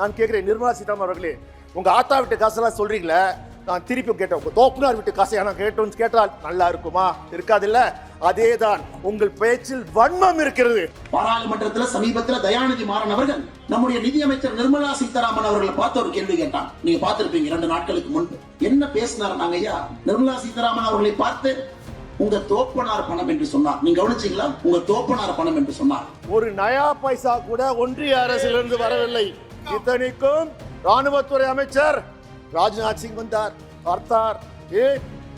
நான் கேட்கிறேன் நிர்மலா சீதாராமன் அவர்களே உங்க ஆத்தா வீட்டு காசெல்லாம் சொல்றீங்களே? நான் திருப்பி கேட்டேன். உங்க தோப்புனார் வீட்டு காசை நான் கேட்டோம்னு கேட்டால் நல்லா இருக்குமா? இருக்காதுல்ல? அதேதான் உங்கள் பேச்சில் வன்மம் இருக்கிறது. பாராளுமன்றத்துல சமீபத்துல தயாநிதி மாறன் அவர்கள் நம்முடைய நிதியமைச்சர் நிர்மலா சீதாராமன் அவர்களை பார்த்து ஒரு கேள்வி கேட்டான். நீங்க பார்த்திருப்பீங்க இரண்டு நாட்களுக்கு முன்பு. என்ன பேசினார் நாங்க ஐயா? நிர்மலா சீதாராமன் அவர்களை பார்த்து உங்க தோப்பனார் பணம் என்று சொன்னார். நீங்க கவனிச்சீங்களா? உங்க தோப்பனார் பணம் என்று சொன்னார். ஒரு நயா பைசா கூட ஒன்றிய அரசிலிருந்து வரவில்லை. இத்தனைக்கும் ராணுவத்துறை அமைச்சர் ராஜ்நாத் சிங் வந்தார் பார்த்தார். ஏ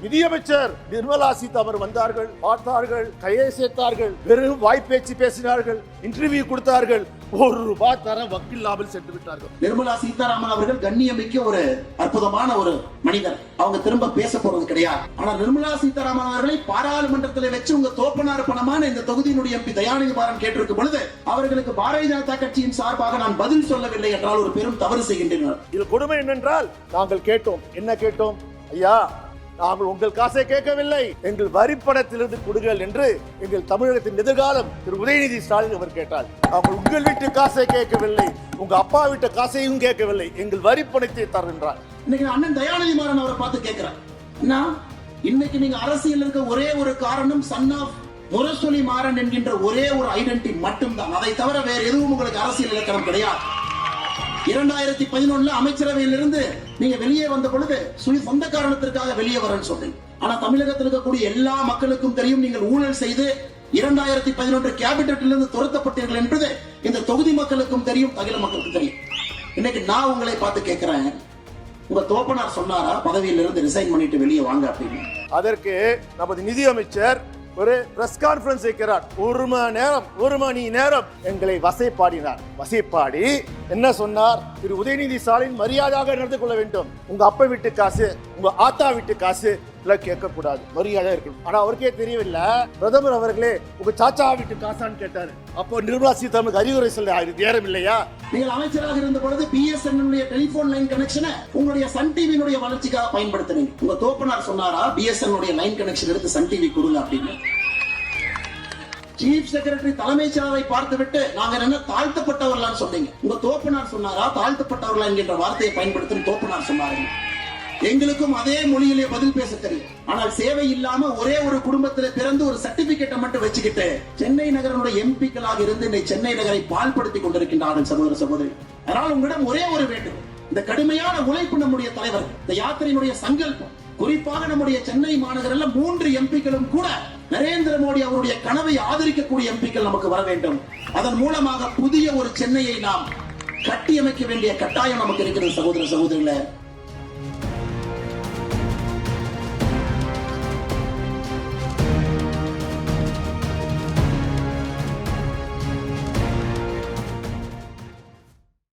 நிதியமைச்சர் நிர்மலா சீதாராமன் வந்தார்கள் பார்த்தார்கள் கையை சேர்த்தார்கள் வெறும் வாய்ப்பேச்சு பேசினார்கள் இன்டர்வியூ கொடுத்தார்கள். ஒரு ரூபாய் தர வக்கில்லாமல் சென்று விட்டார்கள் நிர்மலா சீதாராமன் அவர்கள் கண்ணியமிக்க ஒரு அற்புதமான ஒரு மனிதர். அவங்க திரும்ப பேச போறது கிடையாது. ஆனா நிர்மலா சீதாராமன் அவர்களை பாராளுமன்றத்தில் வச்சு உங்க தோப்பனார் பணமான இந்த தொகுதியினுடைய எம்பி தயாநிதி மாறன் கேட்டிருக்கும் பொழுது அவர்களுக்கு பாரதிய ஜனதா கட்சியின் சார்பாக நான் பதில் சொல்லவில்லை என்றால் ஒரு பெரும் தவறு செய்கின்றனர். இதில் கொடுமை என்னென்றால் நாங்கள் கேட்டோம். என்ன கேட்டோம்? ஐயா நாங்கள் உங்கள் காசை கேட்கவில்லை. எங்கள் வரிப்படத்திலிருந்து கொடுங்கள் என்று எங்கள் தமிழகத்தின் எதிர்காலம் திரு உதயநிதி ஸ்டாலின் அவர் கேட்டார். நாங்கள் உங்கள் வீட்டு காசை கேட்கவில்லை. உங்க அப்பா வீட்டு காசையும் கேட்கவில்லை. எங்கள் வரிப்பணத்தை தருகின்றார். இன்னைக்கு நான் அண்ணன் தயாநிதி மாறன் அவரை பார்த்து கேட்கிறேன். இன்னைக்கு நீங்க அரசியல் இருக்க ஒரே ஒரு காரணம் சன் ஆஃப் முரசொலி மாறன் என்கின்ற ஒரே ஒரு ஐடென்டி மட்டும்தான். அதை தவிர வேற எதுவும் உங்களுக்கு அரசியல் இலக்கணம் கிடையாது. இரண்டாயிரத்தி பதினொன்னுல அமைச்சரவையிலிருந்து நீங்க வெளியே வந்த பொழுது சுய சொந்த காரணத்திற்காக வெளியே வரேன்னு சொன்னீங்க ஆனா தமிழகத்தில் இருக்கக்கூடிய எல்லா மக்களுக்கும் தெரியும் நீங்கள் ஊழல் செய்து இரண்டாயிரத்தி பதினொன்று கேபினட்டிலிருந்து துரத்தப்பட்டீர்கள் என்பது இந்த தொகுதி மக்களுக்கும் தெரியும் அகில மக்களுக்கும் தெரியும். இன்னைக்கு நான் உங்களை பார்த்து கேட்கிறேன். உங்க தோப்பனார் சொன்னாரா பதவியிலிருந்து ரிசைன் பண்ணிட்டு வெளியே வாங்க அப்படின்னு? அதற்கு நமது நிதியமைச்சர் ஒரு பிரஸ் கான்பரன்ஸ் வைக்கிறார். ஒரு மணி நேரம் ஒரு மணி நேரம் எங்களை வசைப்பாடினார். வசைப்பாடி என்ன சொன்னார்? திரு உதயநிதி ஸ்டாலின் மரியாதையாக நடந்து கொள்ள வேண்டும். உங்க அப்பா வீட்டு காசு உங்க ஆத்தா வீட்டு காசு எல்லாம் கேட்க கூடாது மரியாதை இருக்கணும். ஆனா அவருக்கே தெரியவில்லை. பிரதமர் அவர்களே உங்க சாச்சா வீட்டு காசான்னு கேட்டாரு. அப்போ நிர்மலா சீதாராமனுக்கு அறிவுரை சொல்ல அது நேரம் இல்லையா? நீங்கள் அமைச்சராக இருந்த பொழுது பிஎஸ்என் டெலிபோன் லைன் கனெக்ஷனை உங்களுடைய சன் டிவியினுடைய வளர்ச்சிக்காக பயன்படுத்தினீங்க. உங்க தோப்பனார் சொன்னாரா? பிஎஸ்என் உடைய லைன் கனெக்ஷன் எடுத்து சன் டிவி கொடுங்க அப்படின்னு. சீஃப் செக்ரட்டரி தலைமைச் செயலரை பார்த்துவிட்டு நாங்க என்ன தாழ்த்தப்பட்டவர்களான்னு சொன்னீங்க. உங்க தோப்பனார் சொன்னாரா? தாழ்த்தப்பட்டவர்களா? என்கின்ற வார்த்தையை பயன்படுத்தும் தோப்பனார் சொன்னாருங்க எங்களுக்கும் அதே மொழியிலே பதில் பேச தெரியும். ஆனால் சேவை இல்லாம ஒரே ஒரு குடும்பத்தில பிறந்து ஒரு சர்டிபிகேட்டை மட்டும் வச்சுக்கிட்டு சென்னை நகரனுடைய எம்பிக்களாக இருந்து இன்னைக்கு சென்னை நகரை பால்படுத்தி கொண்டிருக்கின்றார்கள் சகோதர சகோதரி. அதனால் உங்களிடம் ஒரே ஒரு வேண்டும் இந்த கடுமையான உழைப்பு நம்முடைய தலைவர் இந்த யாத்திரையினுடைய சங்கல்பம். குறிப்பாக நம்முடைய சென்னை மாநகரில் மூன்று எம்பிக்களும் கூட நரேந்திர மோடி அவருடைய கனவை ஆதரிக்கக்கூடிய எம்பிக்கள் நமக்கு வர வேண்டும். அதன் மூலமாக புதிய ஒரு சென்னையை நாம் கட்டியமைக்க வேண்டிய கட்டாயம் நமக்கு இருக்கிறது சகோதர சகோதரிகளை.